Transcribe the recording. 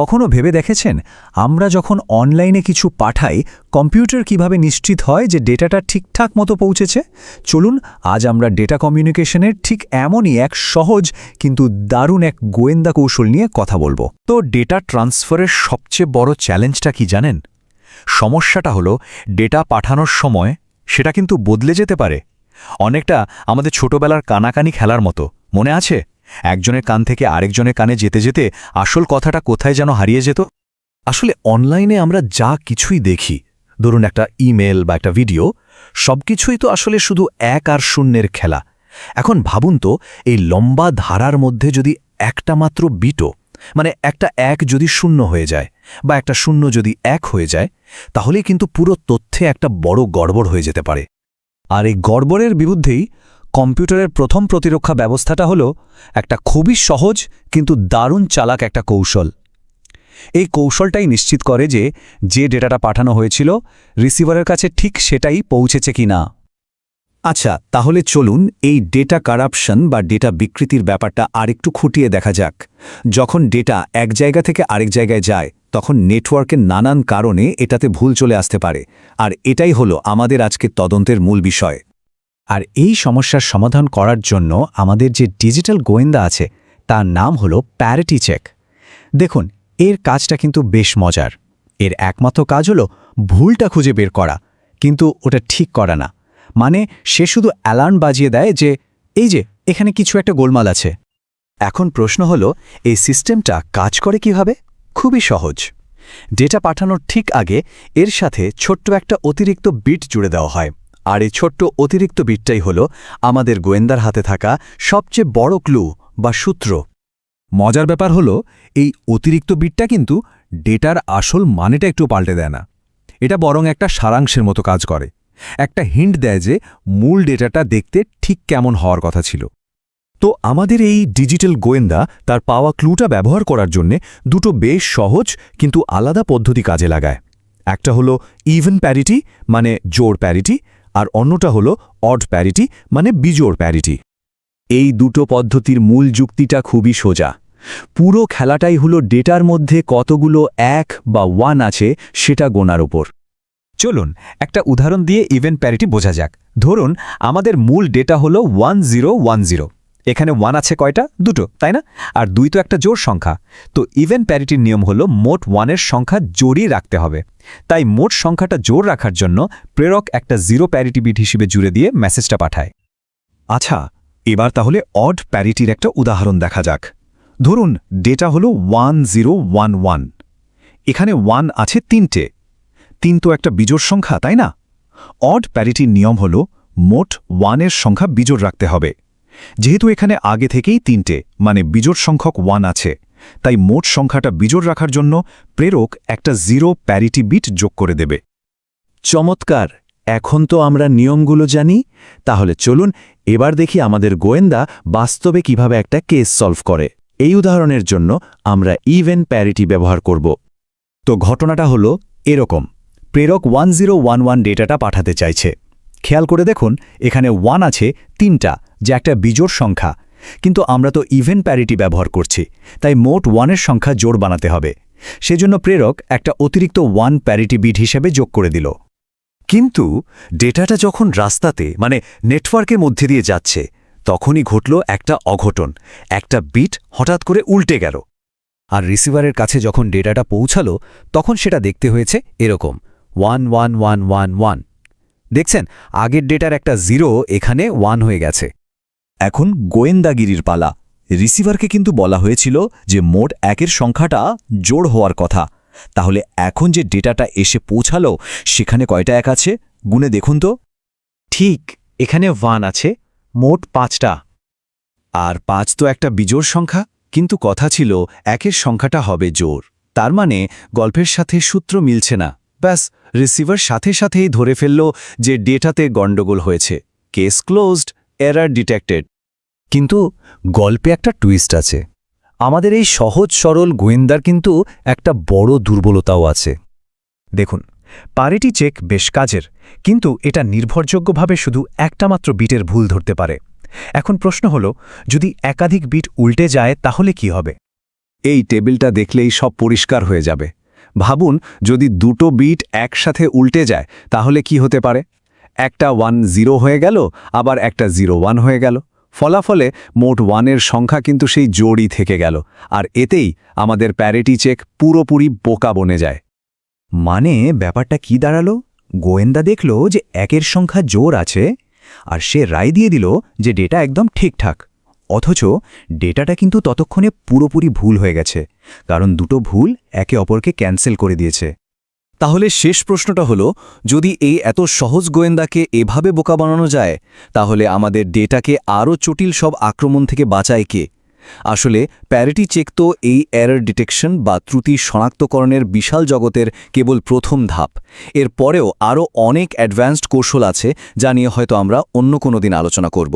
কখনো ভেবে দেখেছেন? আমরা যখন অনলাইনে কিছু পাঠাই, কম্পিউটার কীভাবে নিশ্চিত হয় যে ডেটাটা ঠিকঠাক মতো পৌঁছেছে? চলুন, আজ আমরা ডেটা কমিউনিকেশনের ঠিক এমনই এক সহজ কিন্তু দারুণ এক গোয়েন্দা কৌশল নিয়ে কথা বলব। তো ডেটা ট্রান্সফারের সবচেয়ে বড় চ্যালেঞ্জটা কি জানেন? সমস্যাটা হলো, ডেটা পাঠানোর সময় সেটা কিন্তু বদলে যেতে পারে। অনেকটা আমাদের ছোটবেলার কানাকানি খেলার মতো, মনে আছে? একজনের কান থেকে আরেকজনের কানে যেতে যেতে আসল কথাটা কোথায় যেন হারিয়ে যেত? আসলে অনলাইনে আমরা যা কিছুই দেখি, ধরুন একটা ইমেল বা একটা ভিডিও, সবকিছুই তো আসলে শুধু এক আর শূন্যের খেলা। এখন ভাবুন তো, এই লম্বা ধারার মধ্যে যদি একটা মাত্র বিটো মানে একটা এক যদি শূন্য হয়ে যায় বা একটা শূন্য যদি এক হয়ে যায়, তাহলেই কিন্তু পুরো তথ্যে একটা বড় গড়বড় হয়ে যেতে পারে। আর এই গড়বড়ের বিরুদ্ধেই কম্পিউটারের প্রথম প্রতিরক্ষা ব্যবস্থাটা হলো একটা খুবই সহজ কিন্তু দারুণ চালাক একটা কৌশল। এই কৌশলটাই নিশ্চিত করে যে যে ডেটাটা পাঠানো হয়েছিল, রিসিভারের কাছে ঠিক সেটাই পৌঁছেছে কি না আচ্ছা তাহলে চলুন এই ডেটা কারাপশন বা ডেটা বিকৃতির ব্যাপারটা আরেকটু খুঁটিয়ে দেখা যাক। যখন ডেটা এক জায়গা থেকে আরেক জায়গায় যায়, তখন নেটওয়ার্কের নানান কারণে এটাতে ভুল চলে আসতে পারে। আর এটাই হলো আমাদের আজকের তদন্তের মূল বিষয়। আর এই সমস্যার সমাধান করার জন্য আমাদের যে ডিজিটাল গোয়েন্দা আছে, তার নাম হলো প্যারিটি চেক। দেখুন, এর কাজটা কিন্তু বেশ মজার। এর একমাত্র কাজ হলো ভুলটা খুঁজে বের করা, কিন্তু ওটা ঠিক করা না। মানে সে শুধু অ্যালার্ম বাজিয়ে দেয় যে, এই যে, এখানে কিছু একটা গোলমাল আছে। এখন প্রশ্ন হলো, এই সিস্টেমটা কাজ করে কীভাবে? খুবই সহজ। ডেটা পাঠানোর ঠিক আগে এর সাথে ছোট্ট একটা অতিরিক্ত বিট জুড়ে দেওয়া হয়। আর এই ছোট্ট অতিরিক্ত বিটটাই হল আমাদের গোয়েন্দার হাতে থাকা সবচেয়ে বড় ক্লু বা সূত্র। মজার ব্যাপার হলো, এই অতিরিক্ত বিটটা কিন্তু ডেটার আসল মানেটা একটু পাল্টে দেয় না। এটা বরং একটা সারাংশের মতো কাজ করে। একটা হিন্ট দেয় যে মূল ডেটাটা দেখতে ঠিক কেমন হওয়ার কথা ছিল। তো আমাদের এই ডিজিটাল গোয়েন্দা তার পাওয়া ক্লুটা ব্যবহার করার জন্যে দুটো বেশ সহজ কিন্তু আলাদা পদ্ধতি কাজে লাগায়। একটা হলো ইভেন প্যারিটি মানে জোর প্যারিটি আর অন্যটা হল অড প্যারিটি মানে বিজোড় প্যারিটি এই দুটো পদ্ধতির মূল যুক্তিটা খুবই সোজা। পুরো খেলাটাই হলো ডেটার মধ্যে কতগুলো এক বা ওয়ান আছে সেটা গোনার ওপর চলুন, একটা উদাহরণ দিয়ে ইভেন্ট প্যারিটি বোঝা যাক। ধরুন, আমাদের মূল ডেটা হলো ওয়ান জিরো ওয়ান জিরো এখানে ওয়ান আছে কয়টা? দুটো, তাই না? আর দুই তো একটা জোর সংখ্যা। তো ইভেন প্যারিটির নিয়ম হলো মোট ওয়ানের সংখ্যা জোরই রাখতে হবে। তাই মোট সংখ্যাটা জোর রাখার জন্য প্রেরক একটা জিরো প্যারিটি বিট হিসেবে জুড়ে দিয়ে মেসেজটা পাঠায়। আচ্ছা এবার তাহলে অড প্যারিটির একটা উদাহরণ দেখা যাক। ধরুন ডেটা হলো ওয়ান জিরো ওয়ান ওয়ান এখানে ওয়ান আছে তিনটে। তিন তো একটা বিজোড় সংখ্যা, তাই না? অড প্যারিটির নিয়ম হল মোট ওয়ানের সংখ্যা বিজোড় রাখতে হবে। যেহেতু এখানে আগে থেকেই তিনটে মানে বিজোড় সংখ্যক ওয়ান আছে, তাই মোট সংখ্যাটা বিজোড় রাখার জন্য প্রেরক একটা জিরো প্যারিটি বিট যোগ করে দেবে। চমৎকার! এখন তো আমরা নিয়মগুলো জানি, তাহলে চলুন এবার দেখি আমাদের গোয়েন্দা বাস্তবে কীভাবে একটা কেস সলভ করে। এই উদাহরণের জন্য আমরা ইভেন প্যারিটি ব্যবহার করব। তো ঘটনাটা হলো এরকম। প্রেরক ওয়ান ডেটাটা পাঠাতে চাইছে। খেয়াল করে দেখুন, এখানে ওয়ান আছে, তিনটা, যা একটা বিজোড় সংখ্যা। কিন্তু আমরা তো ইভেন প্যারিটি ব্যবহার করছি, তাই মোট ওয়ানের সংখ্যা জোর বানাতে হবে। সেজন্য প্রেরক একটা অতিরিক্ত ওয়ান প্যারিটি বিট হিসেবে যোগ করে দিল। কিন্তু ডেটাটা যখন রাস্তাতে মানে নেটওয়ার্কের মধ্যে দিয়ে যাচ্ছে, তখনই ঘটল একটা অঘটন, একটা বিট হঠাৎ করে উল্টে গেল। আর রিসিভারের কাছে যখন ডেটাটা পৌঁছালো, তখন সেটা দেখতে হয়েছে এরকম one one one one one দেখছেন, আগের ডেটার একটা জিরো এখানে ওয়ান হয়ে গেছে। এখন গোয়েন্দাগিরির পালা। রিসিভারকে কিন্তু বলা হয়েছিল যে মোট একের সংখ্যাটা জোড় হওয়ার কথা। তাহলে এখন যে ডেটাটা এসে পৌঁছালো, সেখানে কয়টা এক আছে? গুনে দেখুন তো। ঠিক, এখানে ওয়ান আছে, মোট পাঁচটা। আর পাঁচ তো একটা বিজোড় সংখ্যা, কিন্তু কথা ছিল একের সংখ্যাটা হবে জোর তার মানে গল্পের সাথে সূত্র মিলছে না। ব্যাস রিসিভার সাথে সাথেই ধরে ফেলল যে ডেটাতে গণ্ডগোল হয়েছে। Case closed, error detected. কিন্তু গল্পে একটা টুইস্ট আছে। আমাদের এই সহজ সরল গোয়েন্দার কিন্তু একটা বড় দুর্বলতাও আছে। দেখুন, পারেটি চেক বেশ কাজের, কিন্তু এটা নির্ভরযোগ্যভাবে শুধু একটা মাত্র বিটের ভুল ধরতে পারে। এখন প্রশ্ন হল, যদি একাধিক বিট উল্টে যায় তাহলে কি হবে? এই টেবিলটা দেখলেই সব পরিষ্কার হয়ে যাবে। ভাবুন, যদি দুটো বিট একসাথে উল্টে যায়, তাহলে কি হতে পারে? একটা ওয়ান জিরো হয়ে গেল, আবার একটা জিরো ওয়ান হয়ে গেল। ফলাফলে মোট ওয়ানের সংখ্যা কিন্তু সেই জোড়ই থেকে গেল, আর এতেই আমাদের প্যারিটি চেক পুরোপুরি বোকা বনে যায়। মানে ব্যাপারটা কি দাঁড়াল? গোয়েন্দা দেখল যে একের সংখ্যা জোর আছে, আর সে রায় দিয়ে দিল যে ডেটা একদম ঠিকঠাক। অথচ ডেটাটা কিন্তু ততক্ষণে পুরোপুরি ভুল হয়ে গেছে, কারণ দুটো ভুল একে অপরকে ক্যান্সেল করে দিয়েছে। তাহলে শেষ প্রশ্নটা হলো, যদি এই এত সহজ গোয়েন্দাকে এভাবে বোকা বানানো যায়, তাহলে আমাদের ডেটাকে আরও জটিল সব আক্রমণ থেকে বাঁচায় কে? আসলে প্যারিটি চেক তো এই এরর ডিটেকশন বা ত্রুটি শনাক্তকরণের বিশাল জগতের কেবল প্রথম ধাপ। এর পরেও আরও অনেক অ্যাডভান্সড কৌশল আছে, যা নিয়ে হয়তো আমরা অন্য কোনো দিন আলোচনা করব।